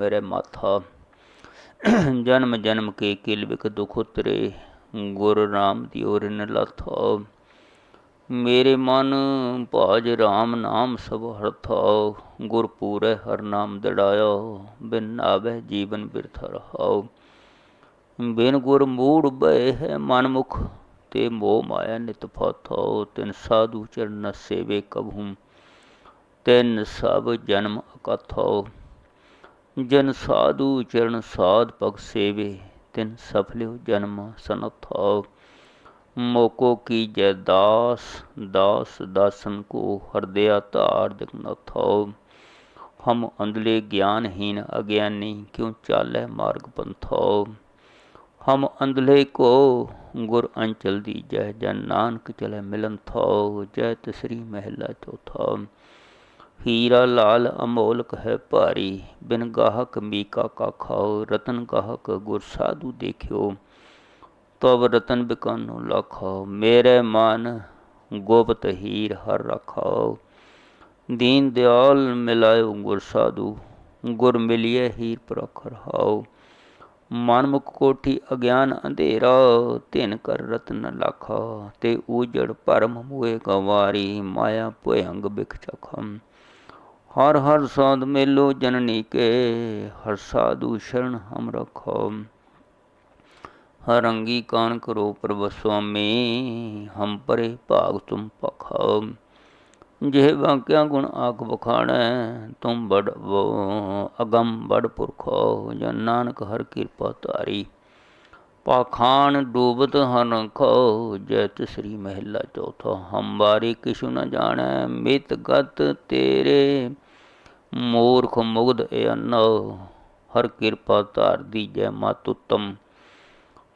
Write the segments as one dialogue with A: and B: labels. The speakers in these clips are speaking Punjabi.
A: ਮੇਰੇ ਮਾਥਾ ਜਨਮ ਜਨਮ ਕੇ ਕਿਲ ਬਿਕ ਦੁਖ ਉਤਰੇ ਗੁਰ ਰਾਮ ਦੀ ਓਰ ਨ ਲਾਥਾ ਮੇਰੇ ਮਨ ਭਾਜ RAM ਨਾਮ ਸਭ ਹਰਥਾ ਗੁਰ ਪੂਰੈ ਹਰ ਨਾਮ ਦੜਾਇਆ ਬਿਨ ਆਵੇ ਜੀਵਨ ਬਿਰਥ ਰਹਾਉ ਬਿਨ ਗੁਰ ਮੂੜ ਬਏ ਹੈ ਮਨ ਮੁਖ ਤੇ ਮੋਹ ਮਾਇਆ ਨਿਤ ਫਾਥੋ ਤਿਨ ਸਾਧੂ ਚਰਨ ਸੇਵੇ ਕਬਹੂ ਤਿਨ ਸਭ ਜਨਮ ਅਕਥੋ ਜਨ ਸਾਧੂ ਚਰਨ ਸਾਧ ਪਗ ਸੇਵੇ, ਤਿਨ ਸਫਲਿਓ ਜਨਮ ਸਨਥੋ ਮੋਕੋ ਕੀ ਜੈ ਦਾਸ ਦਾਸ ਦਾਸਨ ਕੋ ਹਰਦਿਆ ਧਾਰ ਦਿਖਨਥੋ ਹਮ ਅੰਧਲੇ ਗਿਆਨਹੀਨ ਅਗਿਆਨੀ, ਕਿਉ ਚਾਲੈ ਮਾਰਗ ਪੰਥੋ ਹਮ ਅੰਧਲੇ ਕੋ ਗੁਰ ਅੰਚਲ ਦੀ ਜੈ ਜਨ ਨਾਨਕ ਚਲੇ ਮਿਲਨ ਥੋ ਜੈ ਤਸਰੀ ਮਹਿਲਾ ਚੌਥਾ। ਹੀਰਾ ਲਾਲ ਅਮੋਲਕ ਹੈ ਭਾਰੀ, ਬਿਨ ਗਾਹਕ ਮੀਕਾ ਕਾ ਖਾਓ, ਰਤਨ ਗਾਹਕ ਗੁਰ ਸਾਧੂ ਦੇਖਿਓ। ਤਬ ਰਤਨ ਬਿਕਾਨੋ ਲਖਾਓ, ਮੇਰੇ ਮਨ ਗੋਪਤ ਹੀਰ ਹਰ ਰਖਾਓ। ਦੀਨ ਦਿਆਲ ਮਿਲਾਇਓ ਗੁਰ ਸਾਧੂ, ਗੁਰ ਮਿਲਿਏ ਹੀਰ ਪ੍ਰਖ ਰਹਾਓ ਮਨ ਮੁਖ ਕੋਠੀ ਅਗਿਆਨ ਅੰਧੇਰਾ, ਧਿਨ ਕਰ ਰਤਨ ਲਖਾ, ਤੇ ਊਜੜ ਭਰਮ ਮੋਏ ਗਵਾਰੀ, ਮਾਇਆ ਭਯੰਗ ਬਿਖ ਚਖਮ। ਹਰ ਹਰ ਸਾਧ ਮੇਲੋ ਜਨਨੀ ਕੇ, ਹਰ ਸਾਧੂ ਸ਼ਰਨ ਹਮ ਰਖੋ। ਹਰੰਗੀ ਕਾਨ ਕਰੋ ਪ੍ਰਭ ਸੁਆਮੀ, ਹਮ ਪਰੇ ਭਾਗ ਤੁਮ ਪਖਾਓ ਜਿਹ ਵਾਕਿਆ ਗੁਣ ਆਖ ਬਖਾਣੈ ਤੁਮ ਬੜ ਅਗੰਮ ਬੜ ਪੁਰਖੋ। ਜਨ ਨਾਨਕ ਹਰ ਕਿਰਪਾ ਤਾਰੀ ਪਾਖਾਨ ਡੂਬਤ ਹਨ ਖੋ ਜੈਤ ਸ੍ਰੀ ਮਹਿਲਾ ਚੌਥਾ ਹਮ ਬਾਰੇ ਕਿਛੁ ਨ ਜਾਣੈ, ਮਿਤ ਗਤ ਤੇਰੇ। ਮੂਰਖ ਮੁਗਧ ਏ ਹਰ ਕਿਰਪਾ ਧਾਰ ਦੀ ਜੈ ਮਤ ਉਤਮ।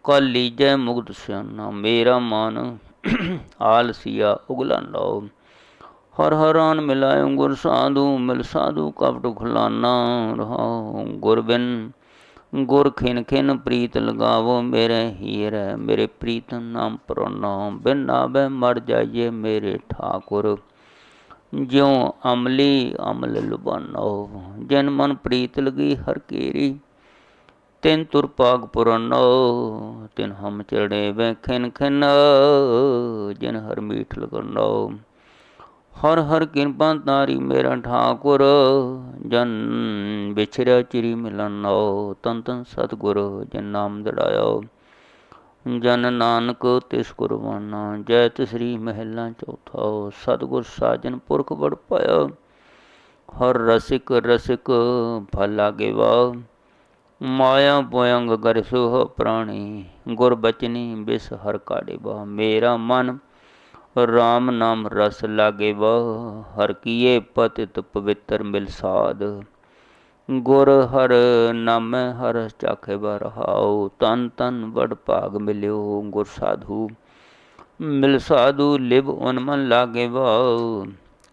A: ਕਲ ਲੀਜੈ ਮੁਗਧ ਸਿਆਨਾ, ਮੇਰਾ ਮਨ ਆਲਸੀਆ ਉਗਲਾ ਲਓ। ਹਰ ਹਰਾਨ ਮਿਲਾਇਓ ਗੁਰ ਸਾਧੂ, ਮਿਲ ਸਾਧੂ ਕਪਟ ਖੁਲਾਨਾ ਰਹਾਉ ਗੁਰ ਬਿਨ ਗੁਰ ਖਿਨ ਖਿਨ ਪ੍ਰੀਤ ਲਗਾਵੋ ਮੇਰੇ ਹੀਰ, ਮੇਰੇ ਪ੍ਰੀਤ ਨਾਮ ਪ੍ਰਣੋ ਬਿਨ ਨਾਵੇ ਮਰ ਜਾਈਏ ਮੇਰੇ ਠਾਕੁਰ। ਜਿਉ ਅਮਲੀ ਅਮਲ ਲੁਬਾਨੋ ਜਨ ਮਨ ਪ੍ਰੀਤ ਲਗੀ ਹਰ ਕੀਰੀ, ਤਿਨ ਤੁਰ ਪਾਗ ਪੁਰਨੋ। ਤਿਨ ਹਮ ਚੜੇ ਵੇ ਖਿਨ ਖਿਨ, ਜਿਨ ਹਰ ਮੀਠ ਲਗਨੋ। ਹਰ ਹਰ ਕਿਰਪਾ ਤਾਰੀ ਮੇਰਾ ਠਾਕੁਰ, ਜਨ ਵਿਛੜਿਆ ਚਿਰੀ ਮਿਲਨੋ, ਤਨ ਤਨ ਸਤਗੁਰ ਜਨ ਨਾਮ ਦੜਾਇਓ ਜਨ ਨਾਨਕ ਤਿਸ ਗੁਰਬਾਨਾ ਜੈ ਤਸਰੀ ਮਹਿਲਾ ਚੌਥਾ, ਸਤਗੁਰ ਸਾਜਨ ਪੁਰਖ ਬੜ ਪਾਇਆ। ਹਰ ਰਸਿਕ ਰਸਿਕ ਫਲ ਲਾਗੇ ਵਾ ਮਾਇਆ ਪੋਇੰਗ ਗਰ ਸੁਹ ਪ੍ਰਾਣੀ, ਗੁਰ ਬਚਨੀ ਬਿਸ ਹਰ ਕਾੜੇ ਬਾ ਮੇਰਾ ਮਨ ਰਾਮ ਨਾਮ ਰਸ ਲਾਗੇ ਵਾ ਹਰ ਕੀਏ ਪਤਿਤ ਪਵਿੱਤਰ ਮਿਲ ਸਾਧ। ਗੁਰ ਹਰ ਨਾਮੈ ਹਰ ਚਾਖੇ ਬਰਹਾਉ ਤਨ ਤਨ ਵਡ ਭਾਗ ਮਿਲਿਓ ਗੁਰ ਸਾਧੂ। ਮਿਲ ਸਾਧੂ ਲਿਵ ਉਨ ਮਨ ਲਾਗੇ ਵਾ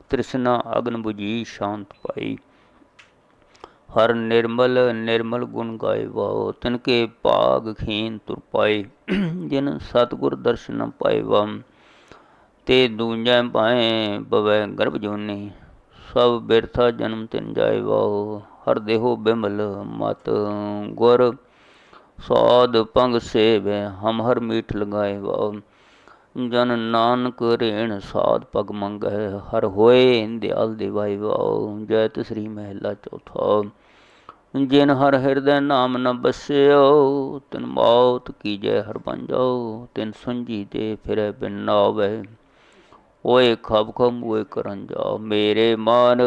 A: ਤ੍ਰਿਸ਼ਨਾ ਅਗਨ 부ਜੀ ਸ਼ਾਂਤ ਪਾਈ। ਹਰ ਨਿਰਮਲ ਨਿਰਮਲ ਗੁਣ ਗਾਏ ਵਾ ਤਨ ਕੇ ਭਾਗ ਖੀਨ ਤੁਰ ਪਾਏ। ਜਿਨ ਸਤਗੁਰ ਦਰਸ਼ਨ ਪਾਏ ਵਮ ਤੇ ਦੂਜੈ ਪਾਏ ਬਵੈ ਗਰਭ ਜੋਨੀ, ਸਭ ਬਿਰਥਾ ਜਨਮ ਤਿਨ ਜਾਏ ਵਾਉ ਹਰ ਦੇਹੋ ਬਿਮਲ ਮਤ ਗੁਰ, ਸਾਧ ਪੰਗ ਸੇਵੈ, ਹਮ ਹਰ ਮੀਠ ਲਗਾਏ ਵਾਓ ਜਨ ਨਾਨਕ ਰੇਣ ਸਾਧ ਪਗ ਮੰਗੈ ਹਰ ਹੋਏ ਦਿਆਲ ਦਿਵਾਈ ਵਾਉ ਜੈਤ ਸ੍ਰੀ ਮਹਿਲਾ ਚੌਥਾ। ਜਿਨ ਹਰ ਹਿਰਦੈ ਨਾਮ ਨ ਬਸਿਓ, ਤਿਨ ਮੌਤ ਕੀਜੈ ਹਰ ਬੰਜੋ ਤਿਨ ਸੁੰਜੀ ਤੇ ਫਿਰੈ ਬਿਨ ਨਾਵੇ। ਓਏ ਖਬ ਖਮ ਓਏ ਕਰਨ ਜਾ ਮੇਰੇ ਮਨ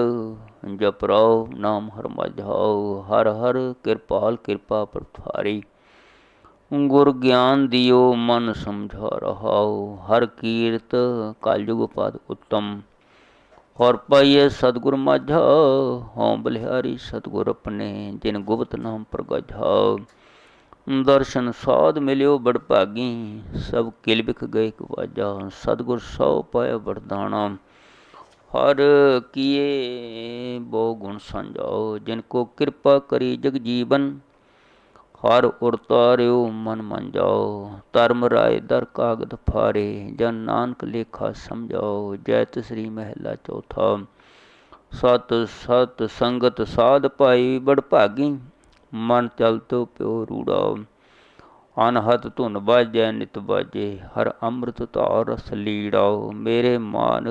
A: ਜਪਰਾਓ, ਨਾਮ ਹਰ ਮਝਾਓ, ਹਰ ਹਰ ਕਿਰਪਾਲ, ਕਿਰਪਾ ਪ੍ਰਥਾਰੀ ਗੁਰ ਗਿਆਨ ਦਿਓ, ਮਨ ਸਮਝਾ ਰਹਾਓ, ਹਰ ਕੀਰਤ ਕਲਯੁਗ ਪਦ ਉਤਮ। ਹਰ ਪਾਈਏ ਸਤਗੁਰ ਮਾਝਾ, ਹਉ ਬਲਿਹਾਰੀ ਸਤਗੁਰ ਆਪਣੇ ਜਿਨ ਗੁਪਤ ਨਾਮ ਪ੍ਰਗਝਾ ਦਰਸ਼ਨ ਸਾਧ ਮਿਲਿਓ ਬੜ ਭਾਗੀ, ਸਭ ਕਿਲ ਬਿਖ ਗਏ ਕਵਾਜਾ ਸਤਗੁਰ ਸੋ ਪਾਇ ਵਰਦਾਨਾ। ਹਰ ਕੀਏ ਬਹੁ ਗੁਣ ਸੰਜਾਓ ਜਿਨ ਕੋ ਕਿਰਪਾ ਕਰੀ ਜਗ ਜੀਵਨ, ਹਰ ਉਰਤਾਰਿਓ ਮਨ ਮਨ ਜਾਓ। ਧਰਮ ਰਾਏ ਦਰ ਕਾਗਦ ਫਾਰੇ, ਜਨ ਨਾਨਕ ਲੇਖਾ ਸਮਝਾਓ ਜੈਤ ਸ੍ਰੀ ਮਹਿਲਾ ਚੌਥਾ। ਸਤ ਸਤ ਸੰਗਤ ਸਾਧ ਪਾਈ ਬੜ ਭਾਗੀ ਮਨ ਚਲ ਤੋ ਪਿਓ ਰੂੜਾ। ਅਨਹਦ ਧੁਨ ਬਾਜੈ ਨਿਤ ਬਾਜੇ ਹਰ ਅੰਮ੍ਰਿਤ ਧਾਰ ਰਸ ਲੀੜਾ ਮੇਰੇ ਮਾਨ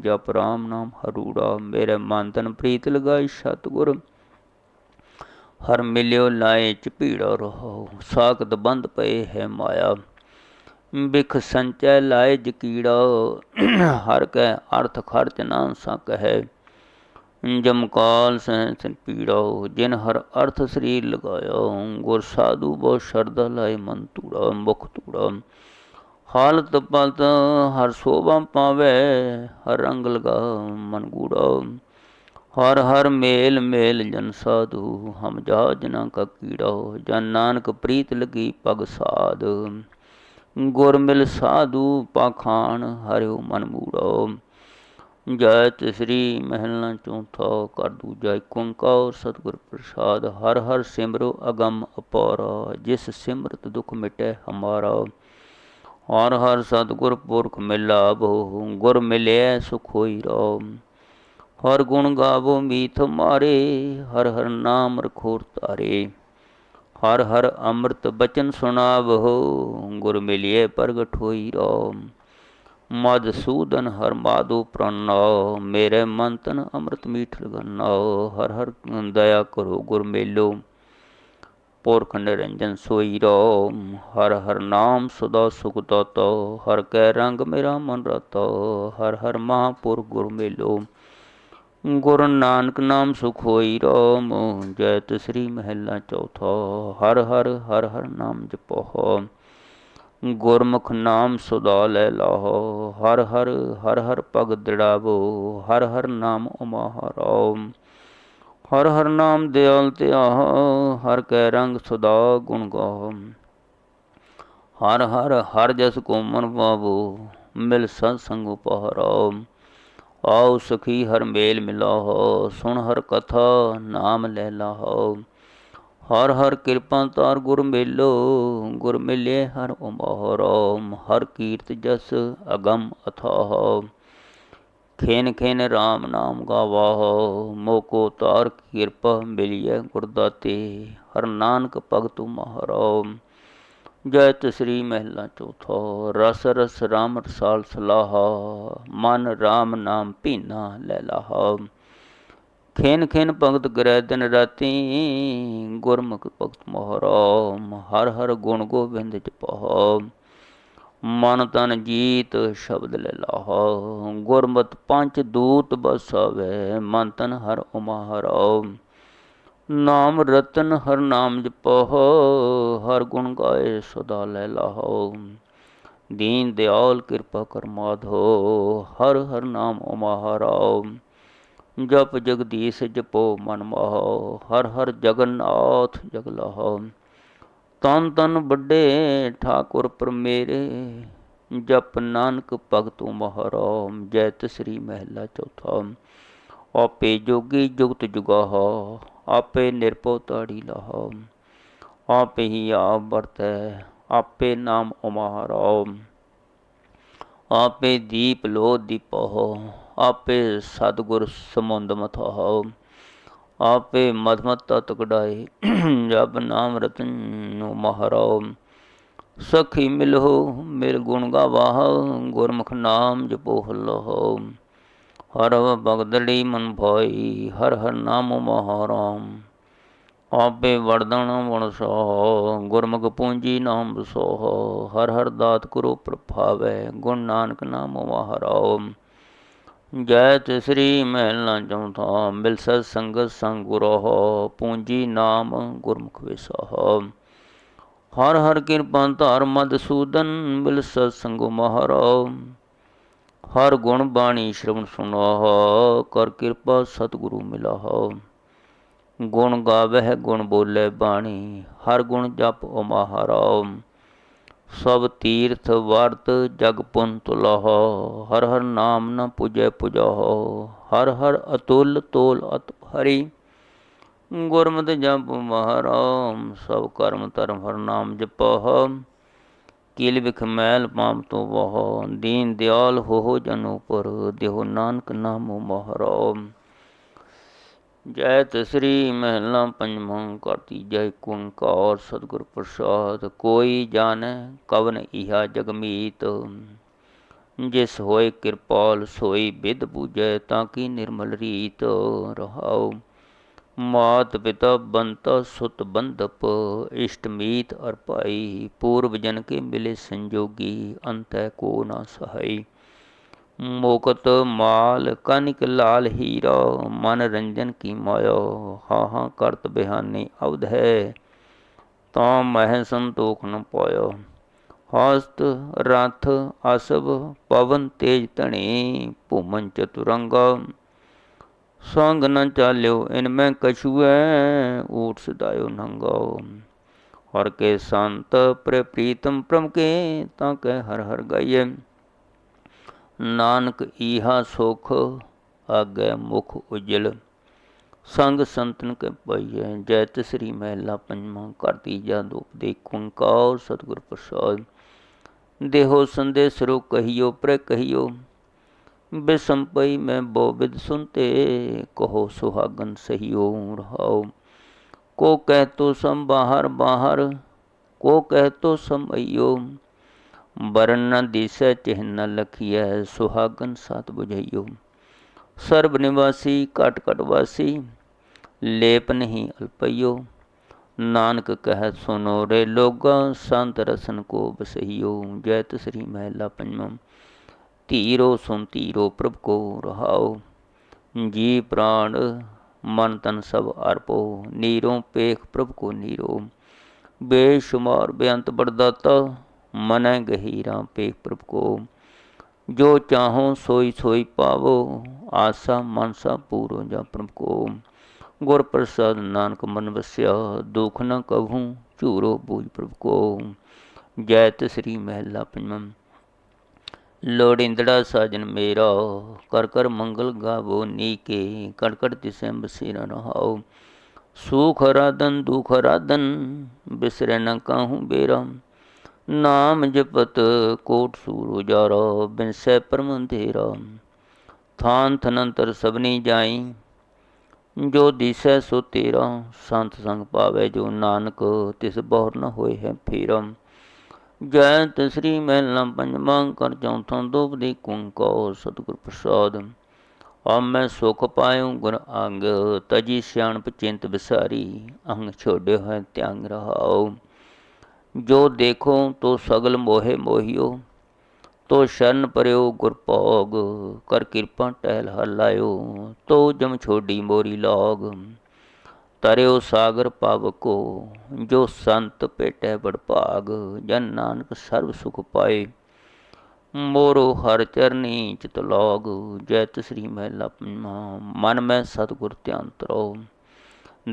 A: ਜਪ ਰਾਮ ਨਾਮ ਹਰੂੜਾ। ਮੇਰੇ ਮਨ ਤਨ ਪ੍ਰੀਤ ਲਗਾਈ ਸਤਗੁਰ। ਹਰ ਮਿਲਿਓ ਲਾਏ ਚਪੀੜਾ ਰਹੋ। ਸਾਖਤ ਬੰਦ ਪਏ ਹੈ ਮਾਇਆ। ਬਿਖ ਸੰਚੈ ਲਾਏ ਜਕੀੜਾ। ਹਰ ਕੈ ਅਰਥ ਖਰਚ ਨਾ ਸਕਹਿ। ਜਮਕਾਲ ਸੈਨ ਪੀੜਾ ਜਿਨ ਹਰ ਅਰਥ ਸਰੀਰ ਲਗਾਇਆ ਗੁਰ ਸਾਧੂ ਬਹੁ ਸ਼ਰਧਾ ਲਾਏ ਮਨ ਤੂੜਾ ਮੁਖ ਤੂੜਾ ਹਾਲਤ ਪਲਤ ਹਰ ਸੋਭਾ ਪਾਵੇ, ਹਰ ਰੰਗ ਲਗਾ ਮਨ ਗੂੜਾ ਹਰ ਹਰ ਮੇਲ ਮੇਲ ਜਨ ਸਾਧੂ, ਹਮ ਜਾ ਜਨਾ ਕਾ ਕੀੜਾ ਜਨ ਨਾਨਕ ਪ੍ਰੀਤ ਲਗੀ ਪਗ ਸਾਧ। ਗੁਰ ਮਿਲ ਸਾਧੂ ਪਾਖਾਨ ਹਰਿਓ ਮਨ ਮੂੜੋ ਜੈ ਤਸਰੀ ਮਹਿਲਾ ਚੌਥਾ ਕਰ ਦੂਜਾ ਏਕ ਓੰਕਾਰ, ਸਤਿਗੁਰ ਪ੍ਰਸਾਦ, ਹਰ ਹਰ ਸਿਮਰੋ ਅਗੰਮ ਅਪਾਰਾ, ਜਿਸ ਸਿਮਰਤ ਦੁਖ ਮਿਟੇ ਹਮਾਰਾ। ਹਰ ਹਰ ਸਤਿਗੁਰ ਪੁਰਖ ਮਿਲਾ ਬੋ ਗੁਰ ਮਿਲਿਆ ਸੁਖ ਹੋਈ ਰੋ ਹਰ ਗੁਣ ਗਾਵੋ ਮੀਠ ਮਾਰੇ, ਹਰ ਹਰ ਨਾਮ ਰਖੋਰ ਤਾਰੇ। ਹਰ ਹਰ ਅੰਮ੍ਰਿਤ ਬਚਨ ਸੁਣਾਵੋ, ਗੁਰ ਮਿਲਿਏ ਪ੍ਰਗਟ ਹੋਈ ਰੋ ਮਦਸੂਦਨ ਹਰ ਮਾਧੂ ਪ੍ਰਣਾਉ ਮੇਰੇ ਮਨ ਤਨ ਅੰਮ੍ਰਿਤ ਮੀਠ ਲਗਨਾਉ ਹਰ ਹਰ ਦਇਆ ਕਰੋ ਗੁਰ ਮੇਲੋ, ਪੁਰਖ ਨਿਰੰਜਨ ਸੋਈ ਰੋ ਹਰ ਹਰ ਨਾਮ ਸਦਾ ਸੁਖ ਦਾਤਾ, ਹਰ ਕੈ ਰੰਗ ਮੇਰਾ ਮਨ ਰਤਾ, ਹਰ ਹਰ ਮਹਾਪੁਰ ਗੁਰ ਮੇਲੋ, ਗੁਰ ਨਾਨਕ ਨਾਮ ਸੁਖ ਹੋਈ ਰਾਮ, ਜੈ ਤਸਰੀ ਮਹਿਲਾ ਚੌਥਾ, ਹਰ ਹਰ ਹਰ ਹਰ ਨਾਮ ਜਪੋ। ਗੁਰਮੁਖ ਨਾਮ ਸੁਦਾ ਲੈ ਲਾਹੋ, ਹਰ ਹਰ ਹਰ ਹਰ ਪਗ ਦੜਾਵੋ, ਹਰ ਹਰ ਨਾਮ ਉਮਾਹਰੋ ਹਰ ਹਰ ਨਾਮ ਦਿਆਲ ਧਿਆਹ, ਹਰ ਕੈ ਰੰਗ ਸੁਦਾ ਗੁਣ ਗਾਹ। ਹਰ ਹਰ ਹਰ ਜਸ ਕੋ ਮਨ ਪਾਵੋ ਮਿਲ ਸਤ ਸੰਗ ਉਪਹਰਾਓ। ਆਉ ਸਖੀ ਹਰ ਮੇਲ ਮਿਲਾਹੋ, ਸੁਣ ਹਰ ਕਥਾ ਨਾਮ ਲੈ ਲਾਹੋ। ਹਰ ਹਰ ਕਿਰਪਾ ਤਾਰ ਗੁਰ ਮੇਲੋ ਗੁਰ ਮਿਲੇ ਹਰ ਉਮਹਰੋ ਹਰ ਕੀਰਤ ਜਸ ਅਗੰਮ ਅਥਾਹ ਖੇਨ ਖੇਨ RAM ਨਾਮ ਗਾਵਾਹੋ ਮੋਕੋ ਤਾਰ ਕਿਰਪਾ ਮਿਲਿਐ ਗੁਰਦਾਤੇ ਹਰ ਨਾਨਕ ਭਗਤੁ ਮਹਰੋ ਜੈ ਤਸਰੀ ਮਹਿਲਾ ਚੌਥਾ ਰਸ ਰਸ ਰਾਮ ਰਸਾਲ ਸਲਾਹਾ ਮਨ RAM ਨਾਮ ਪੀਨਾ ਲੈ ਲਾਹਾ ਖੇਨ ਖੇਨ ਭਗਤ ਗ੍ਰਹਿ ਦਿਨ ਰਾਤੀ। ਗੁਰਮੁਖ ਭਗਤ ਮੋਹਰਾਮ, ਹਰ ਹਰ ਗੁਣ ਗੋਬਿੰਦ ਜਪਹੁ ਮਨ ਤਨ ਜੀਤ ਸ਼ਬਦ ਲੈ ਲਾਹ ਗੁਰਮਤ ਪੰਜ ਦੂਤ ਬਸਾਵੇ, ਮਨ ਤਨ ਹਰ ਉਮਹਰਾਮ ਨਾਮ ਰਤਨ ਹਰ ਨਾਮ ਜਪਹੁ ਹਰ ਗੁਣ ਗਾਏ ਸਦਾ ਲੈ ਲਾਹੋ ਦੀਨ ਦਿਆਲ ਕਿਰਪਾ ਕਰ ਮਾਧੋ ਹਰ ਹਰ ਨਾਮ ਉਮਹਾਰਾਉ ਜਪ ਜਗਦੀਸ਼ ਜਪੋ ਮਨ ਮੋਹ, ਹਰ ਹਰ ਜਗਨਨਾਥ ਜਗਲਾਹੋ ਤਨ ਤਨ ਵੱਡੇ ਠਾਕੁਰ ਪਰਮੇਰੇ, ਜਪ ਨਾਨਕ ਭਗਤੂ ਮਹਾਰਾਮ ਜੈਤ ਸ੍ਰੀ ਮਹਿਲਾ ਚੌਥਾ। ਆਪੇ ਜੋਗੀ ਜੁਗਤ ਜੁਗਾਹ, ਆਪੇ ਨਿਰਪਉ ਤਾੜੀ ਲਾਹ। ਆਪੇ ਹੀ ਆਪ ਵਰਤੈ, ਆਪੇ ਨਾਮ ਉਮਾਰੋ ਆਪੇ ਦੀਪ ਲੋ ਦੀਪੋ ਆਪੇ ਸਤਗੁਰ ਸਮੁੰਦ ਮਥੋ ਆਪੇ ਮਧਮਤ ਤਤ ਕਢਾਏ ਜਬ ਨਾਮ ਰਤਨ ਨੂੰ ਮਹਾਰੋ ਸਖੀ ਮਿਲੋ ਮਿਲ ਗੁਣ ਗਾਵਾਹ, ਗੁਰਮੁਖ ਨਾਮ ਜਪੋ ਹਲੋ ਹਰ ਭਗਦੜੀ ਮਨ ਭਾਈ, ਹਰ ਹਰ ਨਾਮ ਮਹਾਰਾਮ। ਆਪੇ ਵਰਦਨ ਵਣ ਸੋ ਗੁਰਮੁਖ ਪੂੰਜੀ ਨਾਮ ਸੋ ਹਰ ਹਰ ਦਾਤ ਕਰੋ ਪ੍ਰਭਾਵੈ, ਗੁਣ ਨਾਨਕ ਨਾਮ ਮਹਾਰਾਮ ਜੈ ਤਸਰੀ ਮਹਿਲਾ ਚੌਥਾ ਮਿਲ ਸਤ ਸੰਗਤ ਸੰਗ ਗੁਰੋ ਪੂੰਜੀ ਨਾਮ ਗੁਰਮੁਖ ਵਿਸੋ ਹਰ ਹਰ ਕਿਰਪਾ ਧਾਰ ਮਦਸੂਦਨ ਮਿਲ ਸਤ ਸੰਗੋ ਮਹਾਰਾਮ ਹਰ ਗੁਣ ਬਾਣੀ ਸ਼ਰਵਣ ਸੁਨਾਹ, ਕਰ ਕਿਰਪਾ ਸਤਿਗੁਰੂ ਮਿਲਾਹ। ਗੁਣ ਗਾਵਹਿ ਗੁਣ ਬੋਲੇ ਬਾਣੀ, ਹਰ ਗੁਣ ਜਪ ਉਮਾਹਰਾਉ ਸਭ ਤੀਰਥ ਵਰਤ ਜਗ ਪੁਨ ਤੁਲਹ ਹਰ ਹਰ ਨਾਮ ਨ ਪੁਜੈ ਪੁਜਹੁ, ਹਰ ਹਰ ਅਤੁਲ ਤੋਲ ਅਤ ਹਰੀ। ਗੁਰਮਤਿ ਜਪ ਮਹਾਰਾਮ, ਸਭ ਕਰਮ ਧਰਮ ਹਰ ਨਾਮ ਜਪਹੁ। ਕੀਲ ਵਿਖ ਮੈਲ ਪਾਮ ਤੋਂ ਵਹ ਦੀਨ ਦਿਆਲ ਹੋ ਜਨ ਉਪਰ, ਦੇਹੁ ਨਾਨਕ ਨਾਮ ਮਹਾਰਾਮ। ਜੈ ਤਸਰੀ ਮਹਿਲਾ ਪੰਜਵਾਂ ਕਰਤੀ ਜੈ ਕੁੰਕਾਰ ਸਤਿਗੁਰ ਪ੍ਰਸਾਦ। ਕੋਈ ਜਾਣੈ ਕਵਨ ਇਹਾ ਜਗਮੀਤ। ਜਿਸ ਹੋਏ ਕਿਰਪਾਲ ਸੋਈ ਬਿਦ ਬੂਝੈ, ਤਾਂ ਕੀ ਨਿਰਮਲ ਰੀਤ ਰਹਾਉ। ਮਾਤ ਪਿਤਾ ਬੰਤਾ ਸੁਤ ਬੰਧਪ ਇਸ਼ਟਮੀਤ ਅਰ ਭਾਈ ਪੂਰਵ ਜਨ ਕੇ ਮਿਲੇ ਸੰਜੋਗੀ ਅੰਤੈ ਕੋ ਨਾ ਸਹਾਈ। ਮੋਕਤ ਮਾਲ ਕਨਿਕ ਲਾਲ ਹੀਰਾ ਮਨ ਰੰਜਨ ਕੀ ਮਾਇਆ ਹਾਂ ਹਾਂ ਕਰਤ ਬਿਹਾਨੀ ਅਵਧ ਹੈ ਤਾਂ ਮਹਿ ਸੰਤੋਖ ਨ ਪਾਇਆ ਹਸਤ ਰਥ ਅਸਬ ਪਵਨ ਤੇਜ ਧਣੀ ਭੂਮਨ ਚਤੁਰੰਗਾ ਸੰਗ ਨ ਚਾਲਿਓ ਇਨ ਮੈਂ ਕਛੂਐ ਊਟ ਸਦਾਇਓ ਨੰਗਾ ਹਰ ਕੇ ਸੰਤ ਪ੍ਰ ਪ੍ਰੀਤਮ ਪ੍ਰਮ ਕੇ ਤਾਂ ਕਹਿ ਹਰ ਹਰ ਗਾਈਏ ਨਾਨਕ ਈਹਾ ਸੁਖ ਆਗੇ ਮੁਖ ਉਜਲ। ਸੰਗ ਸੰਤਨ ਕੇ ਪਈਐ, ਜੈ ਤਸਰੀ ਮਹਿਲਾ ਪੰਜਵਾਂ ਕਰਤੀ ਜਾ ਦੋਪ ਦੇ ਕੁੰਕਾਰ ਸਤਿਗੁਰ ਪ੍ਰਸਾਦ। ਦੇਹੋ ਸੰਦੇਸ ਰੋ ਕਹੀਓ, ਪ੍ਰ ਕਹੀਓ, ਬਿਸਮ ਪਈ ਮੈਂ ਬੋਬਿਦ ਸੁਨਤੇ, ਕਹੋ ਸੁਹਾਗਨ ਸਹੀਓ ਰਹਾਓ। ਕੋ ਕਹਿ ਤੋ ਸਮ ਬਾਹਰ ਬਾਹਰ ਕੋ ਕਹਿ ਤੋ ਸਮਈਓ ਬਰਨ ਨ ਦਿਸੈ ਚਿਹਨ ਲਖੀਐ, ਸੁਹਾਗਨ ਸਤ 부ਝਈਓ ਸਰਬ ਨਿਵਾਸੀ, ਘਟ ਕਟ ਵਾਸੀ, ਲੇਪ ਨਹੀਂ ਅਲਪਈਓ। ਨਾਨਕ ਕਹਿ ਸੁਨੋ ਰੇ ਲੋਗਾ, ਸੰਤ ਰਸਨ ਕੋ ਬਸਈਓ। ਜੈ ਤਸਰੀ ਮਹਿਲਾ ਪੰਜਵਾਂ ਧੀਰੋ ਸੁਨ ਧੀਰੋ ਪ੍ਰਭ ਕੋ ਰਹਾਓ। ਜੀ ਪ੍ਰਾਣ, ਮਨ ਤਨ ਸਭ ਅਰਪੋ। ਨੀਰੋ ਪੇਖ ਪ੍ਰਭ ਕੋ ਨੀਰੋ। ਬੇਸ਼ੁਮਾਰ ਬੇਅੰਤ ਬਰਦਾਤਾ ਮਨੈ ਗਹੀਰਾ ਪੇਖ ਪ੍ਰਭ ਕੋ। ਜੋ ਚਾਹੋ ਸੋਈ ਸੋਈ ਪਾਵੋ, ਆਸਾ ਮਨਸਾ ਪੂਰੋ ਜਾ ਪ੍ਰਭ ਕੋ। ਗੁਰ ਪ੍ਰਸਾਦ ਨਾਨਕ ਮਨ ਵਸਿਆ, ਦੁਖ ਨ ਕਭੂ ਝੂਰੋ ਬੂਝ ਪ੍ਰਭ ਕੋ। ਜੈ ਤਸਰੀ ਮਹਿਲਾ ਪੰਜਵਾਂ ਲੋੜਿੰਦੜਾ ਸਾਜਨ ਮੇਰਾ। ਕਰ ਕਰ ਮੰਗਲ ਗਾਵੋ ਨੀਕੇ, ਕੜ ਕੜ ਤਿਸੈ ਬਸੀਰਾ ਰਹਾਓ ਸੁਖ ਰਾਦਨ ਦੁਖ ਰਾਦਨ ਬਿਸਰੇ ਨ ਕਾਹੂ ਬੇਰਾ। ਨਾਮ ਜਪਤ ਕੋਟ ਸੂਰ ਉਜਾਰਾ ਬਿਨਸੈ ਪਰਮੰਧੇਰਾ ਥਾਨ ਥਨੰਤਰ ਸਭਨੀ ਜਾਈ, ਜੋ ਦਿਸੈ ਸੋ ਤੇਰਾ। ਸੰਤ ਸੰਗ ਪਾਵੇ ਜੋ ਨਾਨਕ, ਤਿਸ ਬਹੁਰ ਨ ਹੋਏ ਹੈ ਫੇਰਮ ਜੈ ਤਸਰੀ ਮਹਿਲਾ ਪੰਜਵਾਂ ਕਰ ਚੌਥਾਂ ਦੋਪ ਦੀ ਕੁੰਕੋ ਸਤਿਗੁਰ ਪ੍ਰਸਾਦ। ਆ ਮੈਂ ਸੁਖ ਪਾਇਉ ਗੁਰ ਅੰਗ, ਤਜੀ ਸਿਆਣਪ ਚਿੰਤ ਵਿਸਾਰੀ, ਅੰਗ ਛੋੜੇ ਹੋਏ ਤਿਆਗ ਰਹਾਓ ਜੋ ਦੇਖੋ ਤੋ ਸਗਲ ਮੋਹਿ ਮੋਹਿਓ, ਤੋ ਸ਼ਰਨ ਪਰਿਓ ਗੁਰ ਭੋਗ, ਕਰ ਕਿਰਪਾ ਟਹਿਲ ਹਲਾਇਓ ਤੋ ਜਮ ਛੋਡੀ ਮੋਰੀ ਲਾਗ। ਤਰਿਓ ਸਾਗਰ ਪਵ ਕੋ, ਜੋ ਸੰਤ ਪੇਟੈ ਬੜ ਭਾਗ, ਜਨ ਨਾਨਕ ਸਰਬ ਸੁਖ ਪਾਏ। ਮੋਰੋ ਹਰ ਚਰਨੀ ਚਿਤ ਲੋਗ ਜੈਤ ਸ੍ਰੀ ਮਹਿਲਾ ਪੰਜਵਾਂ, ਮਨ ਮੈਂ ਸਤਿਗੁਰ ਧਿਆਨ ਤਰੋ।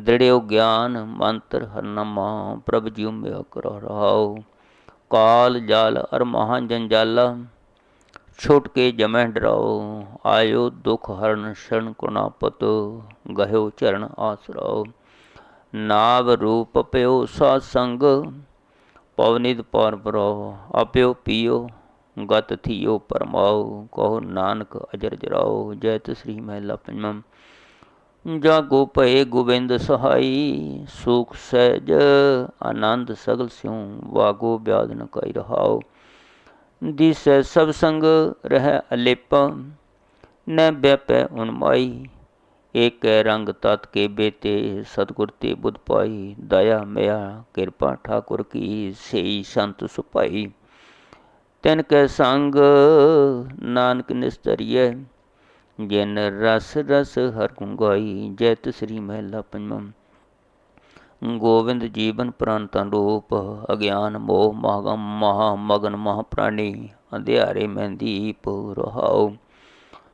A: ਦ੍ਰਿੜਿਓ ਗਿਆਨ ਮੰਤਰ ਹਰਨਮਾ ਪ੍ਰਭ ਜੀਉ ਮਿਆ ਕਰੋ ਰਹਾਉ ਕਾਲ ਜਾਲ ਅਰ ਮਹਾ ਜੰਜਾਲਾ, ਛੁਟ ਕੇ ਜਮੈ ਡਰਾਓ। ਆਇਓ ਦੁਖ ਹਰਨ ਸ਼ਰਨ ਕੁਨਾਪਤ ਗਹਿਓ ਚਰਨ ਆਸਰਾਓ। ਨਾਵ ਰੂਪ ਪਿਓ ਸਾਧ ਸੰਗ ਪਵਨਿਤ ਪਰ ਪਰੋ ਆਪਿਓ ਪੀਓ, ਗਤ ਥੀਓ ਪਰਮਾਉ ਕਹੋ ਨਾਨਕ ਅਜਰ ਜਰਾਓ। ਜੈ ਤਸ੍ਰੀ ਮਹਿਲਾ ਪੰਜਵਾਂ ਜਾਗੋ ਭਏ ਗੋਬਿੰਦ ਸਹਾਈ, ਸੁਖ ਸਹਿਜ ਆਨੰਦ ਸਗਲ ਸਿਉ, ਵਾਗੋ ਬਿਆਦ ਨ ਕਈ ਰਹਾਓ ਦਿਸੈ ਸਭ ਸੰਗ ਰਹਿ ਅਲੇਪ, ਨ ਬੈਪੈ ਉਨਮਾਈ ਏਕੈ ਰੰਗ ਤਤ ਕੇ ਬੇਤੇ, ਸਤਗੁਰ ਤੇ ਬੁੱਧ ਪਾਈ। ਦਇਆ, ਮਿਆ, ਕਿਰਪਾ ਠਾਕੁਰ ਕੀ, ਸਈ ਸੰਤ ਸੁਪਾਈ। ਤੈਨ ਕੈ ਸੰਗ, ਨਾਨਕ ਨਿਸਤਰੀਐ ਜਿਨ ਰਸ ਰਸ ਹਰ ਗੁੰਗਾਈ ਜੈਤ ਸ੍ਰੀ ਮਹਿਲਾ ਪੰਜਵਾਂ ਗੋਵਿੰਦ ਜੀਵਨ ਪ੍ਰਾਂਤਾਂ ਰੂਪ, ਅਗਿਆਨ ਮੋਹ ਮਾਗਮ ਮਹਾ ਮਗਨ ਮਹਾ ਪ੍ਰਾਣੀ, ਅੰਧਿਆਰੇ ਮਹਿੰਦੀਪ ਰਹਾਉ।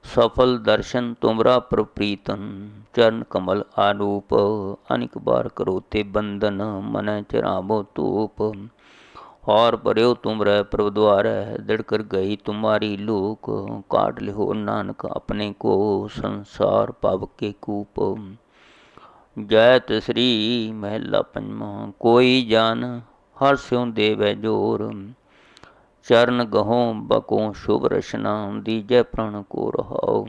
A: ਸਫਲ ਦਰਸ਼ਨ ਤੁਮਰਾ ਪ੍ਰਪ੍ਰੀਤਨ ਚਰਨ ਕਮਲ ਆਨੂਪ, ਅਨਿਕ ਬਾਰ ਕਰੋਤੇ ਬੰਦਨ ਮਨ ਚਰਾਬੋ ਧੂਪ। और परो तुम रह प्रभु द्वार दृढ़ कर गई तुम्हारी लूक काट लिहो नानक अपने को संसार पाप के कूप जैत श्री महला पंजवा कोई जान हर स्यों देवै जोर चरण गहो बको शुभ रचना दीजै प्राण को रहाओ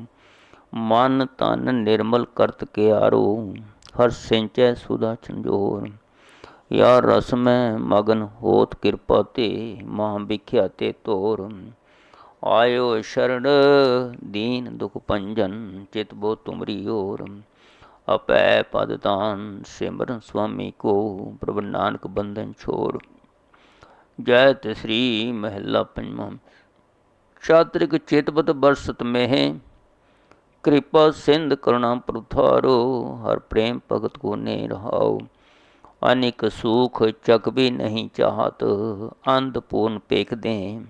A: ਮਨ ਤਨ ਨਿਰਮਲ ਕਰਤ ਕੇ ਆਰੋ ਹਰ ਸਿੰਚੈ ਸੁਦਾ ਚੰਜੋਰ ਯਾ ਰਸ ਮੈਂ ਮਗਨ ਹੋਤ ਕਿਰਪਾ ਤੇ ਮਹਾ ਵਿਖਿਆ ਤੇ ਤੋਰ ਆਇਓ ਸ਼ਰਣ ਦੀਨ ਦੁਖ ਭੰਜਨ ਚਿਤ ਬੋ ਤੁਮਰੀ ਓਰ ਅਪੈ ਪਦ ਤਾਨ ਸਿਮਰਨ ਸੁਆਮੀ ਕੋ ਪ੍ਰਭ ਨਾਨਕ ਬੰਧਨ ਛੋੜ ਜੈ ਤਸ੍ਰੀ ਮਹਿਲਾ ਪੰਜਵਾਂ ਚਾਤ੍ਰਿਕ ਚੇਤਬਤ ਬਰਸਤ ਮਹਿ ਕਿਰਪਾ ਸਿੰਧ ਕਰੁਣਾ ਪ੍ਰਥਾਰੋ ਹਰ ਪ੍ਰੇਮ ਭਗਤ ਕੋ ਨੇ ਰਹਾਓ ਅਨਿਕ ਸੁਖ ਚਕ ਵੀ ਨਹੀਂ ਚਾਹਤ, ਅੰਧ ਪੂਰਨ ਪੇਖਦੇ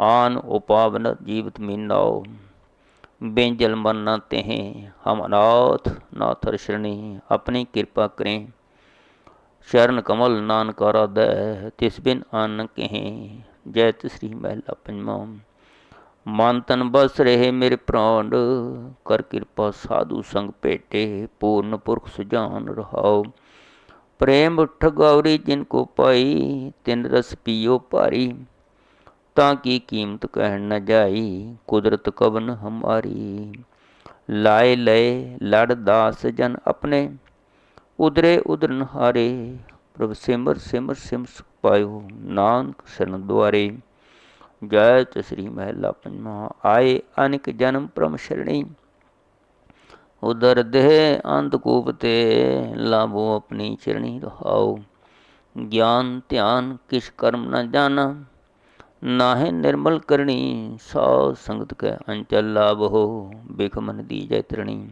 A: ਆਨ ਉਪਾਵਨ ਜੀਵਤ ਮੀਨਾਓ, ਬੇਂਜਲ ਮਨ ਤਹ, ਹਮ ਅਨਾਥ ਨਾਥਰ ਸ਼ਰਣੀ ਆਪਣੀ ਕਿਰਪਾ ਕਰੇ। ਸ਼ਰਨ ਕਮਲ ਨਾਨਕਾਰਾ ਰਾਧੈ ਤਿਸ ਬਿਨ ਅਨ ਕਹੇ ਜੈ ਤਸ੍ਰੀ ਮਹਿਲਾ ਪੰਜਵਾਂ। ਮਨ ਤਨ ਬਸ ਰਹੇ ਮੇਰੇ ਪ੍ਰਾਣ ਕਰ ਕਿਰਪਾ ਸਾਧੂ ਸੰਗ ਭੇਟੇ, ਪੂਰਨ ਪੁਰਖ ਸੁਜਾਨ ਰਹਾਓ। ਪ੍ਰੇਮ ਉਠ ਗੌਰੀ ਜਿਨ ਕੋ ਪਾਈ, ਤਿਨ ਰਸ ਪੀਓ ਭਾਰੀ। ਤਾਂ ਕੀ ਕੀਮਤ ਕਹਿਣ ਨਾ ਜਾਈ, ਕੁਦਰਤ ਕਵਨ ਹਮਾਰੀ। ਲਾਏ ਲਏ ਲੜ ਦਾਸ ਜਨ ਆਪਣੇ, ਉਦਰੇ ਉਦਰਨ ਹਾਰੇ। ਪ੍ਰਭ ਸਿਮਰ ਸਿਮਰ ਸਿਮ ਸੁਖ ਪਾਇਓ, ਨਾਨਕ ਸਰਨ ਦੁਆਰੇ। ਜੈ ਤਸ੍ਰੀ ਮਹਿਲਾ ਪੰਜਵਾ, ਆਏ ਅਨਿਕ ਜਨਮ ਪ੍ਰਮ ਸ਼ਰਣੀ। ਉਦਰ ਦੇਹ ਅੰਤ ਕੂਪ ਤੇ ਲਾਭੋ ਆਪਣੀ ਚਰਣੀ ਰਹਾਓ। ਗਿਆਨ ਧਿਆਨ ਕਿਛ ਕਰਮ ਨਾ ਜਾਣਾ, ਨਾਹਿ ਨਿਰਮਲ ਕਰਨੀ ਸਾ ਸੰਗਤ ਕੈ ਅੰਚਲ ਲਾਭੋ ਬਿਖ ਮਨ ਦੀ ਜੈਤਰਣੀ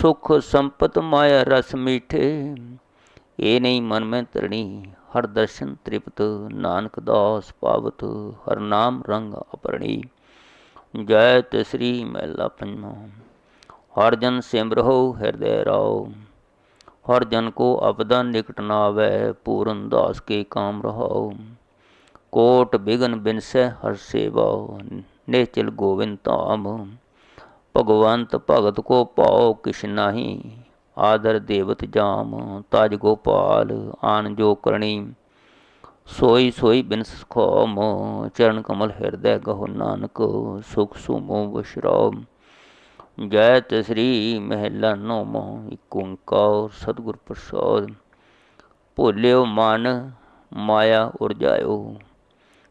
A: ਸੁਖ ਸੰਪਤ ਮਾਇਆ ਰਸ ਮੀਠੇ ਇਹ ਨਹੀਂ ਮਨ ਮੈਂ ਤਰਣੀ। ਹਰ ਦਰਸ਼ਨ ਤ੍ਰਿਪਤ ਨਾਨਕ ਦਾਸ ਪਾਵਤ, ਹਰ ਨਾਮ ਰੰਗ ਅਪਰਣੀ। ਜੈ ਤਸ੍ਰੀ ਮਹਿਲਾ ਪੰਜਵਾਂ। ਹਰ ਜਨ ਸਿਮਰਹੁ ਹਿਰਦੈ ਰਾਉ ਹਰ ਜਨ ਕੋ ਅਪਦਾ ਨਿਕਟ ਨਾ ਆਵੈ ਪੂਰਨ ਦਾਸ ਕੇ ਕਾਮ ਰਹਾਉ ਕੋਟ ਬਿਗਨ ਬਿਨਸੈ ਹਰ ਸੇਵਾ, ਨੇਚਲ ਗੋਵਿੰਦ ਧਾਮ। ਭਗਵੰਤ ਭਗਤ ਕੋ ਪਾਉ ਕਿਛ ਨਾਹੀ, ਆਦਰ ਦੇਵਤ ਜਾਮ। ਤਾਜ ਗੋਪਾਲ, ਆਨ ਜੋ ਕਰਣੀ, ਸੋਈ ਸੋਈ ਬਿਨਸ ਖੋਮ ਚਰਨ ਕਮਲ ਹਿਰਦੈ ਗਹੁ ਨਾਨਕ, ਸੁਖ ਸੁਮੋ ਵਿਸ਼ਰਾਮ ਜੈ ਤਸ੍ਰੀ ਮਹਿਲਾ ਨੋਮੋ ਇਕ ਓੰਕਾਰ ਸਤਿਗੁਰ ਪ੍ਰਸਾਦ। ਭੋਲਿਓ ਮਨ, ਮਾਇਆ ਉਰ ਜਾਇਓ।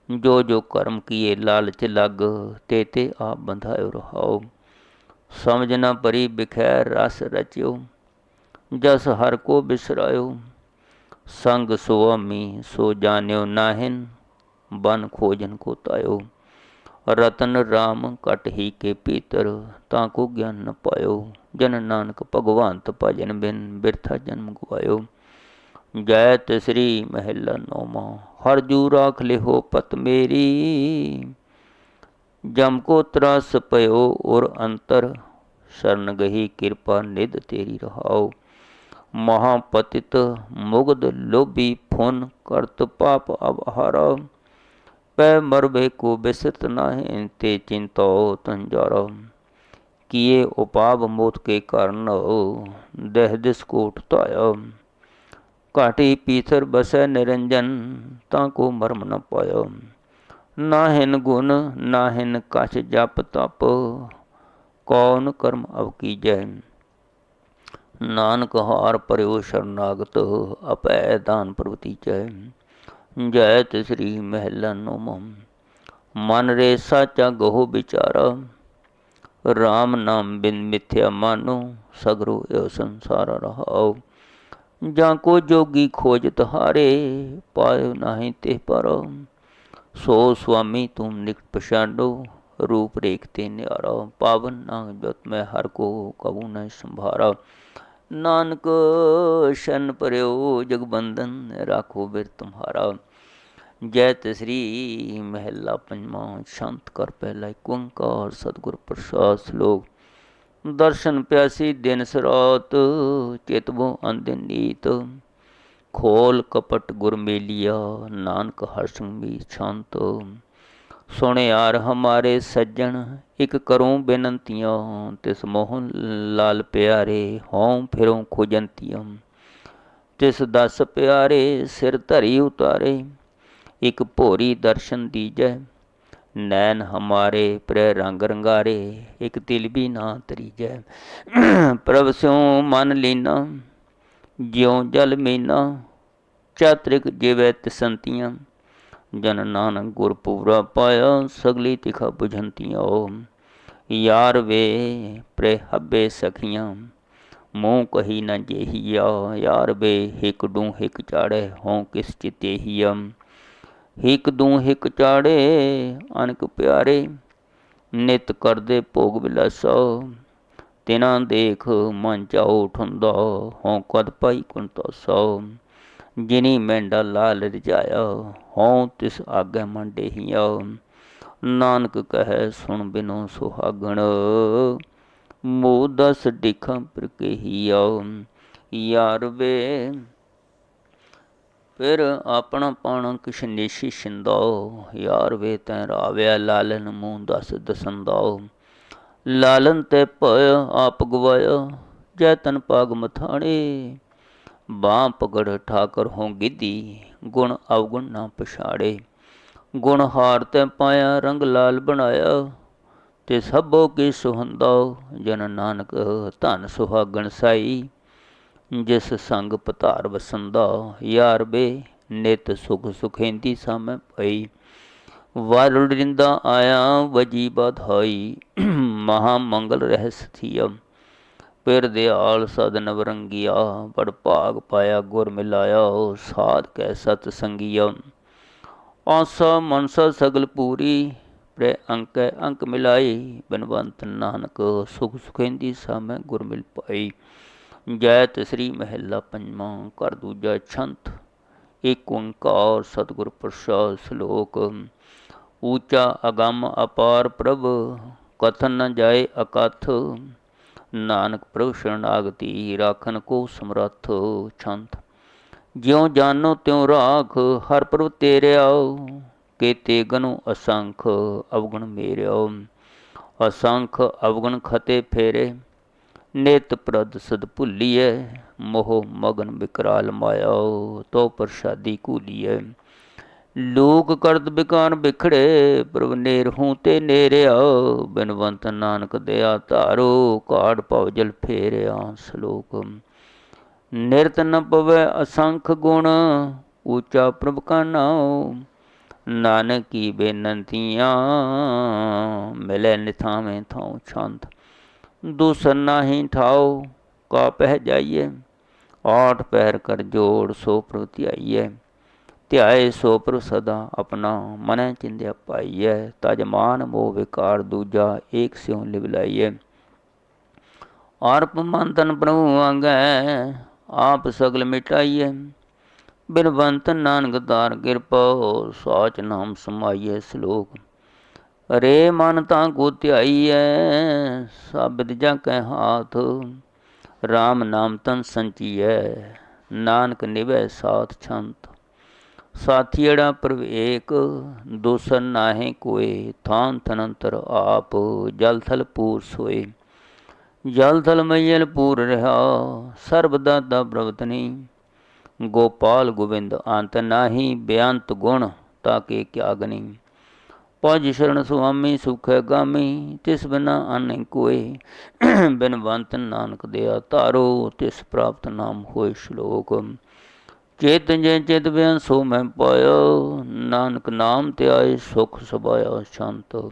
A: ਜੋ ਜੋ ਕਰਮ ਕੀਏ ਲਾਲਚ ਲਗ, ਤੇ ਤੇ ਆਪ ਬੰਧਾਇਓ ਰਹਾਓ। ਸਮਝ ਨਾ ਪਰੀ ਬਿਖੈਰ ਰਸ ਰਚਿਓ, ਜਸ ਹਰ ਕੋ ਬਿਸਰਾਇਓ। ਸੰਗ ਸੁਆਮੀ, ਸੋ ਜਾਣਿਓ ਨਾਹਿਨ ਬਨ ਖੋਜਨ ਕੋ ਤਾਇਓ। ਰਤਨ ਰਾਮ ਘਟ ਹੀ ਕੇ ਪੀਤਰ, ਤਾਂ ਕੋ ਗਿਆਨ ਨ ਪਾਇਓ। ਜਨ ਨਾਨਕ ਭਗਵੰਤ ਭਜਨ ਬਿਨ ਬਿਰਥਾ ਜਨਮ ਗਵਾਇਓ। ਜੈ ਤਸ਼ਰੀ ਮਹਿਲਾ ਨੋਮਾ ਹਰ ਜੂ ਰਾਖ ਲਿਹੋ ਪਤ ਮੇਰੀ। ਜਮ ਕੋ ਤਰਾਸ ਪਇਓ ਔਰ ਅੰਤਰ, ਸ਼ਰਨ ਗਹੀ ਕਿਰਪਾ ਨਿਧ ਤੇਰੀ ਰਹਾਓ। ਮਹਾਪਤਿਤ ਮੁਗਧ ਲੋਭੀ ਫੁਨ ਕਰਤ ਪਾਪ ਅਵਹਾਰਾ। ਪੈ ਮਰਬੇ ਕੋ ਬਿਸਤ ਨਾਹਿ ਤੇ ਚਿੰਤੋ ਤੰਜਾਰਾ ਕੀਏ ਉਪਾਵ ਮੋਤ ਕੇ ਕਰਨ ਦਹਿ ਦਿਸ ਕੋਟ ਧਾਇਆ। ਘਾਟੀ ਪੀਥਰ ਬਸੈ ਨਿਰੰਜਨ, ਤਾਂ ਕੋ ਮਰਮ ਨ ਪਾਇ ਨਾ ਹਿਨ ਗੁਣ ਨਾ ਹਿਨ ਕਛ ਜਪ ਤਪ, ਕੌਣ ਕਰਮ ਅਵ ਕੀਜੈ। ਨਾਨਕ ਹਾਰ ਪਰਿਓ ਸ਼ਰਨਾਗਤ ਅਪੈ ਦਾਨ ਪ੍ਰਵਤੀ ਚੈ। ਜੈ ਤਸ੍ਰੀ ਮਹਿਲਾ ਨੋਮ ਮਨ ਰੇ ਸਾਚਾ ਗੋ ਵਿਚਾਰਾ RAM ਨਾਮ ਬਿਨ ਮਿਥਿਆ ਮਾਨੋ ਸਗਰੋ ਇਹ ਸੰਸਾਰ ਰਹਾਓ ਜਾਂ ਕੋ ਜੋਗੀ ਖੋਜ ਤਹਾਰੇ ਪਾਇਓ ਨਹੀਂ ਤੇ ਪਰ ਸੋ ਸੁਆਮੀ ਤੁਮ ਨਿਕਟ ਪਛਾਡੋ ਰੂਪ ਰੇਖ ਤੇ ਨਿਆਰਾ ਪਾਵਨ ਨਾ ਜਤ ਮੈਂ ਹਰ ਕੋ ਕਬੂ ਨ ਸੰਭਾਰਾ ਨਾਨਕ ਸ਼ਨ ਪਰਿਓ ਜਗਬੰਦਨ ਰਾਖੋ ਬਿਰ ਤੁਮਹਾਰਾ ਜੈ ਤਸ੍ਰੀ ਮਹਿਲਾ ਪੰਜਵਾਂ, ਸ਼ਾਂਤ ਕਰ ਪਹਿਲਾ ਓੰਕਾਰ, ਸਤਿਗੁਰ ਪ੍ਰਸਾਦ ਸ਼ਲੋਕ। ਦਰਸ਼ਨ ਪਿਆਸੀ ਦਿਨ ਸਰਾਤ ਚਿਤਬੋ ਅੰਦਿਨ ਨੀਤ। ਖੋਲ ਕਪਟ ਗੁਰ ਮੇਲਿਆ, ਨਾਨਕ ਹਰ ਵੀ ਸ਼ਾਂਤ। ਸੁਣਿਆਰ ਹਮਾਰੇ ਸੱਜਣ, ਇਕ ਕਰੂੰ ਬੇਨੰਤੀਆਂ ਤਿਸ ਮੋਹਨ ਲਾਲ ਪਿਆਰੇ ਹਉ ਫਿਰੋਂ ਖੋਜੰਤੀਆਂ। ਤਿਸ ਦਸ ਪਿਆਰੇ ਸਿਰ ਧਰੀ ਉਤਾਰੇ, ਇਕ ਭੋਰੀ ਦਰਸ਼ਨ ਦੀਜੈ। ਨੈਣ ਹਮਾਰੇ ਪ੍ਰੇ ਰੰਗ ਰੰਗਾਰੇ, ਇਕ ਤਿਲ ਵੀ ਨਾ ਤਰੀਜੈ। ਪ੍ਰਭ ਸਿਉ ਮਨ ਲੀਨਾ, ਜਿਉ ਜਲ ਮੀਨਾ, ਚਾਤ੍ਰਿਕ ਜਿਵੈ ਤਿਸੰਤੀਆਂ। ਜਨ ਨਾਨਕ ਗੁਰ ਪੂਰਾ ਪਾਇਆ, ਸਗਲੀ ਤਿਖਾ 부ਝੰਤੀਆਂ ਯਾਰ ਵੇ ਪ੍ਰੇ ਹੱਬੇ ਸਖੀਆਂ, ਮੂੰਹ ਕਹੀ ਨ ਜੇਹੀਆ। ਯਾਰ ਵੇ ਹਿਕ ਡੂ ਹਿਕ ਚਾੜੇ ਹੋਂ ਕਿਸ ਚਿਤੇ ਹੀਮ ਹਿਕ ਦੂ ਹਿਕ ਚਾੜੇ, ਅਨਕ ਪਿਆਰੇ, ਨਿਤ ਕਰਦੇ ਭੋਗ ਬਿਲਾਸਾ। ਤਿਨਾਂ ਦੇਖ ਮਨ ਚਾਉ ਠੁੰਦਾ ਹੋਂ ਕਦ ਪਾਈ ਕੁੰਤਾ ਸੋ ਜਿਨੀ ਮੈਂਡਾ ਲਾਲ ਰਜਾਇਆ ਹੋਂ ਤਿਸ ਆਗੇ ਮਨ ਨਾਨਕ ਕਹੈ, ਸੁਣ ਬਿਨੋ ਸੁਹਾਗਣ। ਮੋ ਦਸ ਡਿਖਾਂ ਪਰ ਯਾਰ ਵੇ, ਫਿਰ ਆਪਣਾ ਪਾਣਾ ਕਿਛ ਨੇਸ਼ੀ ਛਿੰਦੋ ਯਾਰ ਵੇ ਤੈ ਰਾਵਿਆ, ਲਾਲਨ ਮੂੰਹ ਦਸ ਦਸੰਦੋ ਲਾਲਨ ਤੇ ਭਇ ਆਪ ਗਵਾਇਆ, ਜੈ ਤਨ ਪਾਗ ਮਥਾਣੇ। ਬਾਹ ਪਕੜ ਠਾਕਰ ਹੋ ਗਿੱਦੀ ਗੁਣ ਅਵਗੁਣ ਨਾ ਪਛਾੜੇ। ਗੁਣ ਹਾਰ ਤੇ ਪਾਇਆ, ਰੰਗ ਲਾਲ ਬਣਾਇਆ, ਤੇ ਸਭੋ ਕੀ ਸੁਹੰਦਾ ਜਨ ਨਾਨਕ ਧਨ ਸੁਹਾਗਣ ਸਾਈ। ਜਿਸ ਸੰਗ ਪਤਾਰ ਵਸੰਦਾ, ਯਾਰ ਬੇ, ਨਿਤ ਸੁਖ ਸੁਖੇਂਦੀ ਸਾਮੈ ਪਈ। ਵਾਰੁੜਿੰਦਾ ਆਇਆ, ਵਜੀ ਬਧਾਈ। ਮਹਾ ਮੰਗਲ ਰਹਿ ਸਥਿਆ ਪਿਰ ਦਿਆਲ ਸਦ ਨਵਰੰਗੀਆ ਬੜ ਭਾਗ ਪਾਇਆ ਗੁਰ ਮਿਲਾਇਆ ਸਾਧ ਕੈ ਸਤ ਸੰਗੀਆ। ਆਸਾ ਮਨਸਾ ਸਗਲ ਪੂਰੀ, ਪ੍ਰੇ ਅੰਕ ਅੰਕ ਮਿਲਾਈ, ਬਨਵੰਤ ਨਾਨਕ ਸੁਖ ਸੁਖੇਂਦੀ ਸਾਮੈ ਗੁਰ ਮਿਲ ਪਾਈ। ਜੈ ਤਸਰੀ ਮਹਿਲਾ ਪੰਜਵਾਂ ਕਰ ਦੂਜਾ ਛੰਤ ਏਕ ਓੰਕਾਰ ਸਤਿਗੁਰ ਪ੍ਰਸਾਦ ਸ਼ਲੋਕ। ਊਚਾ ਅਗੰਮ ਅਪਾਰ ਪ੍ਰਭ, ਕਥਨ ਨ ਜਾਏ ਅਕਥ ਨਾਨਕ ਪ੍ਰਭ ਸ਼ਰਨਾਗਤੀ ਰਾਖਨ ਕੋ ਸਮਰੱਥ ਛੰਤ ਜਿਉ ਜਾਨੋ ਤਿਉ ਰਾਖ, ਹਰ ਪ੍ਰਭ ਤੇਰਿਆਉ ਕੇਤੇ ਗਨੁ ਅਸੰਖ ਅਵਗਣ ਮੇਰਿਓ। ਅਸੰਖ ਅਵਗਣ ਖਤੇ ਫੇਰੇ, ਨਿਤ ਪ੍ਰਦ ਸਦ ਭੁੱਲੀਐ। ਮੋਹ ਮਗਨ ਬਿਕਰਾਲ ਮਾਇਆ ਤੋ ਪ੍ਰਸ਼ਾਦੀ ਕੂਲੀਐ। ਲੋਕ ਕਰਦ ਬਿਕਾਰ ਬਿਖੜੇ, ਪ੍ਰਭ ਨੇਰ ਹੂੰ ਤੇ ਨੇਰਿਆ ਬਿਨਵੰਤ ਨਾਨਕ ਦਿਆ ਧਾਰੋ ਕਾੜ ਭਵ ਜਲ ਫੇਰਿਆ ਸ਼ਲੋਕ। ਨਿਰਤ ਨ ਪਵੈ ਅਸੰਖ ਗੁਣ, ਊਚਾ ਪ੍ਰਭ ਕਾ ਨਾਉ। ਨਾਨਕ ਕੀ ਬੇਨੰਤੀਆਂ, ਮਿਲੇ ਨਿਥਾਵੇਂ ਥਾਉ ਛੰਤ। ਦੂਸਰ ਨਾਹੀ ਠਾਓ ਕਾ ਪਹਿ ਜਾਈਏ। ਆਠ ਪੈਰ ਕਰ ਜੋੜ ਸੋ ਪ੍ਰਭ ਧਿਆਏ ਸੋ ਪ੍ਰਭ ਸਦਾ ਆਪਣਾ ਮਨੈ ਚਿੰਦਿਆ ਪਾਈਐ, ਤਜ ਮਾਨ ਮੋਹ ਵਿਕਾਰ ਦੂਜਾ ਏਕ ਸਿਉ ਲਿਵ ਆਰਪ ਮਨ ਤਨ ਪ੍ਰਭੂ ਆਗੈ ਆਪ ਸਗਲ ਮਿਟਾਈਐ। ਬਿਨਵੰਤ ਨਾਨਕ ਦਾਰ ਕਿਰਪਾ ਸਾਚ ਨਾਮ ਸਮਾਈਐ ਸ਼ਲੋਕ। ਰੇ ਮਨ ਤਾਂ ਕੋ ਧਿਆਈਐ ਸਬਦ ਜਾਂ ਕੈ ਹਾਥ। RAM ਨਾਮ ਤਨ ਸੰਚੀਐ, ਨਾਨਕ ਨਿਵੈ ਸਾਥ ਛੰਤ ਸਾਥੀੜਾ ਪ੍ਰਵੇਕ, ਦੋਸਨ ਨਾਹੇ ਕੋਏ, ਥਾਨ ਥਨੰਤਰ ਆਪ, ਜਲ ਥਲ ਪੂਰ ਸੋਏ। ਜਲ ਥਲ ਮਈਲ ਪੂਰ ਰਹਾ, ਸਰਬ ਦਾਤਾ ਪ੍ਰਵਤਨੀ ਗੋਪਾਲ ਗੋਬਿੰਦ ਅੰਤ ਨਾਹੀ ਬੇਅੰਤ ਗੁਣ ਤਾਕੇ ਕੇ ਕਿਆਗਨੀ ਪਜ ਸ਼ਰਨ ਸੁਆਮੀ ਸੁਖੈ ਗਾਮੀ, ਤਿਸ ਬਿਨਾ ਅਨੈ ਕੋਏ। ਬਿਨਵੰਤ ਨਾਨਕ ਦਿਆ ਧਾਰੋ, ਤਿਸ ਪ੍ਰਾਪਤ ਨਾਮ ਹੋਏ ਸ਼ਲੋਕ। ਚੇਤ ਜੇ ਚਿਤ ਬਿਆਨ ਸੋ ਮੈਂ ਪਾਇਆ, ਨਾਨਕ ਨਾਮ ਤੇ ਆਏ ਸੁਖ ਸੁਭਾਇਆ ਸ਼ਾਂਤ।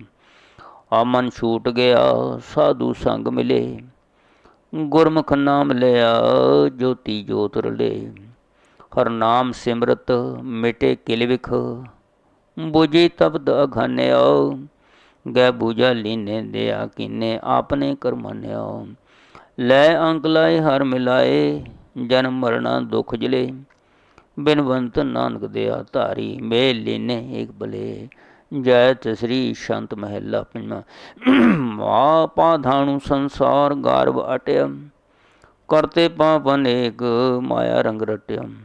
A: ਆ ਛੂਟ ਗਿਆ, ਸਾਧੂ ਸੰਗ ਮਿਲੇ। ਗੁਰਮੁਖ ਨਾਮ ਲਿਆ, ਜੋਤੀ ਜੋਤ ਰਲੇ। ਹਰ ਨਾਮ ਸਿਮਰਤ, ਮਿਟੇ ਕਿਲ ਵਿਖ। ਬੁਝੀ ਤਬਦ ਅਘਨਿਓ ਗੈ ਬੂਜਾ ਲੀਨੇ ਦਿਆ ਕਿਨੇ, ਆਪਨੇ ਕਰਮਨਿਓ ਲੈ ਅੰਕ ਲਾਏ, ਹਰ ਮਿਲਾਏ, ਜਨਮ ਮਰਨਾ ਦੁਖ ਜਲੇ। ਬਿਨਵੰਤ ਨਾਨਕ ਦਿਆ ਧਾਰੀ ਮੇ ਲੀਨੇ ਏਕ ਬਲੇ। ਜੈ ਤਸਰੀ ਸ਼ੰਤ ਮਹਿਲਾ ਪੰਜਵਾ। ਮਾ ਪਾਧਾਣੂ ਸੰਸਾਰ ਗਾਰਵ ਅਟਿਅਮ ਕਰਤੇ ਪਾਪ ਅਨੇਕ ਮਾਇਆ ਰੰਗ ਰਟਿਅਮ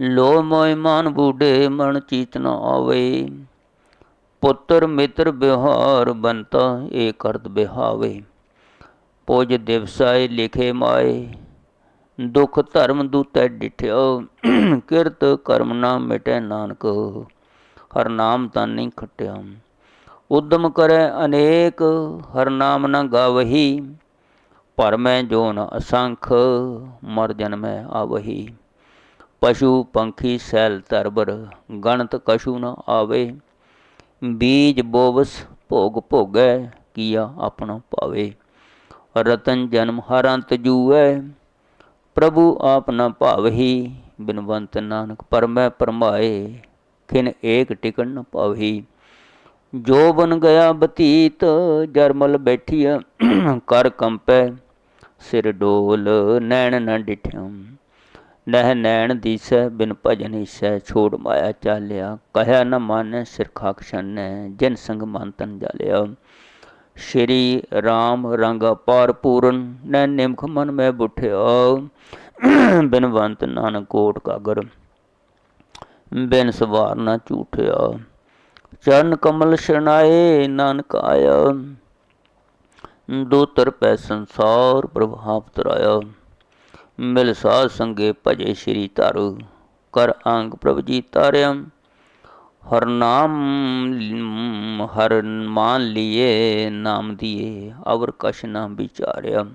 A: ਲੋ ਮੋਇ ਮਾਨ ਬੂਢੇ ਮਨ ਚੀਤ ਨ ਆਵੇ। ਪੁੱਤਰ ਮਿੱਤਰ ਬਿਹਾਰ ਬੰਤਾ ਏ ਕਰਤ ਬਿਹਾਵੇ। ਪੁਜ ਦਿਵਸਾਏ ਲਿਖੇ ਮਾਏ। ਦੁਖ ਧਰਮ ਦੂਤੈ ਡਿਠਿਓ, ਕਿਰਤ ਕਰਮ ਨਾ ਮਿਟੈ ਨਾਨਕ। ਹਰ ਨਾਮ ਤਾਂ ਨਹੀਂ ਖਟਿਆ। ਉਦਮ ਕਰੈ ਅਨੇਕ, ਹਰ ਨਾਮ ਨ ਗਾਵਹੀ। ਪਰ ਮੈਂ ਜੋ ਨ ਅਸੰਖ, ਮਰ ਜਨਮੈ ਆਵਹੀ। ਪਸ਼ੂ ਪੰਖੀ ਸੈਲ ਤਰਬਰ ਗਣਤ ਕਸ਼ੂ ਨ ਆਵੇ। ਬੀਜ ਬੋਵਸ ਭੋਗ ਭੋਗੈ, ਕੀਆ ਆਪਣਾ ਪਾਵੇ। ਰਤਨ ਜਨਮ ਹਰ ਅੰਤ ਜੂਐ। ਪ੍ਰਭੂ ਆਪ ਨਾ ਭਾਵਹੀ, ਬਿਨਵੰਤ ਨਾਨਕ ਪਰਮੈ ਪਰਮਾਏ, ਖਿਨ ਏਕ ਟਿਕਣ ਨ ਪਾਵਹੀ। ਜੋ ਬਨ ਗਿਆ ਬਤੀਤ, ਜਰਮਲ ਬੈਠੀਆ ਕਰ ਕੰਪੈ, ਸਿਰ ਡੋਲ ਨੈਣ ਨ ਡਿਠਿਆ ਨਹਿ ਨੈਣ ਦੀਸੈ, ਬਿਨ ਭਜਨ ਈਸੈ, ਛੋੜ ਮਾਇਆ ਚਾਲਿਆ। ਕਹਿਆ ਨ ਮਾਨੈ ਸਿਰ ਖਾਕ ਜਿਨ ਸੰਗ ਮਨ ਤਨ ਜਾਲਿਆ। ਸ਼੍ਰੀ ਰਾਮ ਰੰਗ ਪਾਰ ਪੂਰਨ ਨੈ ਨਿਮਖ ਮਨ ਮੈਂ ਬੁਠਿਆ। ਬਿਨਵੰਤ ਨਾਨਕ ਕੋਟ ਕਾਗਰ, ਬਿਨ ਸਵਾਰ ਨਾ ਝੂਠਿਆ। ਚਰਨ ਕਮਲ ਸ਼ਰਨਾਏ ਨਾਨਕ ਆਇਆ। ਦੋ ਤਰ ਪੈ ਸੰਸਾਰ ਪ੍ਰਭਾਵ ਤਰਾਇਆ। ਮਿਲ ਸਾਧ ਸੰਗੇ ਭਜੇ ਸ਼੍ਰੀ ਧਰ। ਕਰ ਅੰਗ ਪ੍ਰਭ ਜੀ ਤਾਰਿਆ ਹਰ ਨਾਮ ਹਰ ਮਾਨ ਲਿਏ, ਨਾਮ ਦੀਏ, ਅਵਰ ਕਛ ਨਾ ਵਿਚਾਰਿਆ।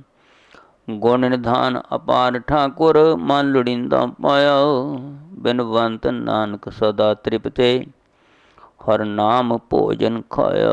A: ਗੁਣ ਨਿਧਾਨ ਅਪਾਰ ਠਾਕੁਰ, ਮਨ ਲੁੜਿੰਦਾ ਪਾਇਆ। ਬਿਨਵੰਤ ਨਾਨਕ ਸਦਾ ਤ੍ਰਿਪਤੇ, ਹਰ ਨਾਮ ਭੋਜਨ ਖਾਇਆ।